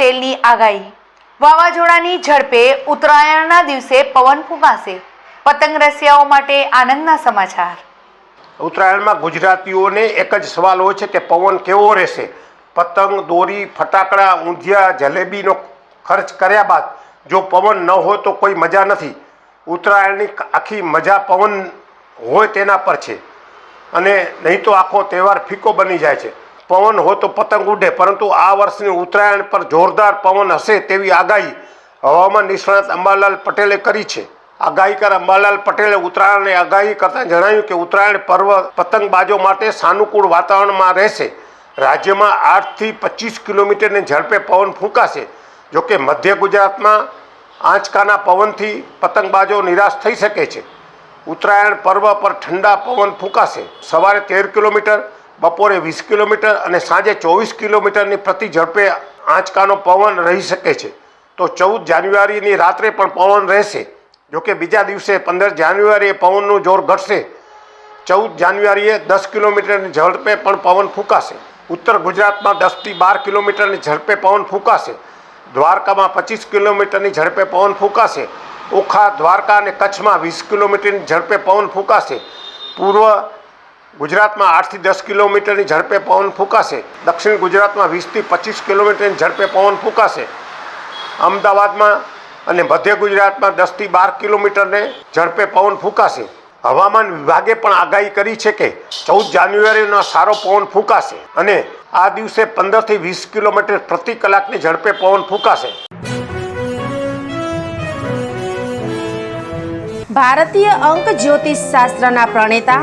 પટેલની આગાહી. વાવાઝોડાની ઝડપે ઉત્તરાયણના દિવસે પવન ફૂંકાશે. પતંગ રસિયાઓ માટે આનંદના સમાચાર. ઉત્તરાયણમાં ગુજરાતીઓને એક જ સવાલ હોય છે કે પવન કેવો રહેશે? પતંગ, દોરી, ફટાકડા, ઊંધિયા, જલેબીનો ખર્ચ કર્યા બાદ જો પવન ન હોય તો કોઈ મજા નથી. ઉત્તરાયણની આખી મજા પવન હોય તેના પર છે. અને નહીં તો આખો તહેવાર ફીકો બની જાય છે. પવન હોય તો પતંગ ઉડે, પરંતુ આ વર્ષની ઉત્તરાયણ પર જોરદાર પવન હશે તેવી આગાહી હવામાન નિષ્ણાત અંબાલાલ પટેલે કરી છે. આગાહીકાર અંબાલાલ પટેલે ઉત્તરાયણની આગાહી કરતાં જણાવ્યું કે ઉત્તરાયણ પર્વ પતંગબાજો માટે સાનુકૂળ વાતાવરણમાં રહેશે. રાજ્યમાં આઠથી પચીસ કિલોમીટરની ઝડપે પવન ફૂંકાશે. જોકે મધ્ય ગુજરાતમાં આંચકાના પવનથી પતંગબાજો નિરાશ થઈ શકે છે. ઉત્તરાયણ પર્વ પર ઠંડા પવન ફૂંકાશે. સવારે તેર કિલોમીટર બપોરે વીસ કિલોમીટર અને સાંજે ચોવીસ કિલોમીટરની પ્રતિ ઝડપે આંચકાનો પવન રહી શકે છે. તો ચૌદ જાન્યુઆરીની રાત્રે પણ પવન રહેશે. જોકે બીજા દિવસે પંદર જાન્યુઆરીએ પવનનું જોર ઘટશે. ચૌદ જાન્યુઆરીએ દસ કિલોમીટરની ઝડપે પણ પવન ફૂંકાશે. ઉત્તર ગુજરાતમાં દસથી બાર કિલોમીટરની ઝડપે પવન ફૂંકાશે. દ્વારકામાં પચીસ કિલોમીટરની ઝડપે પવન ફૂંકાશે. ઓખા, દ્વારકા અને કચ્છમાં વીસ કિલોમીટરની ઝડપે પવન ફૂંકાશે. પૂર્વ ગુજરાતમાં આઠથી દસ કિલોમીટરની ઝડપે પવન ફૂંકાશે. દક્ષિણ ગુજરાતમાં વીસથી પચીસ કિલોમીટરની ઝડપે પવન ફૂંકાશે. અમદાવાદમાં અને મધ્ય ગુજરાતમાં દસથી બાર કિલોમીટરને ઝડપે પવન ફૂંકાશે. હવામાન વિભાગે પણ આગાહી કરી છે કે ચૌદ જાન્યુઆરીનો સારો પવન ફૂંકાશે અને આ દિવસે પંદરથી વીસ કિલોમીટર પ્રતિ કલાકની ઝડપે પવન ફૂંકાશે. ભારતીય અંક જ્યોતિષ શાસ્ત્રના પ્રણેતા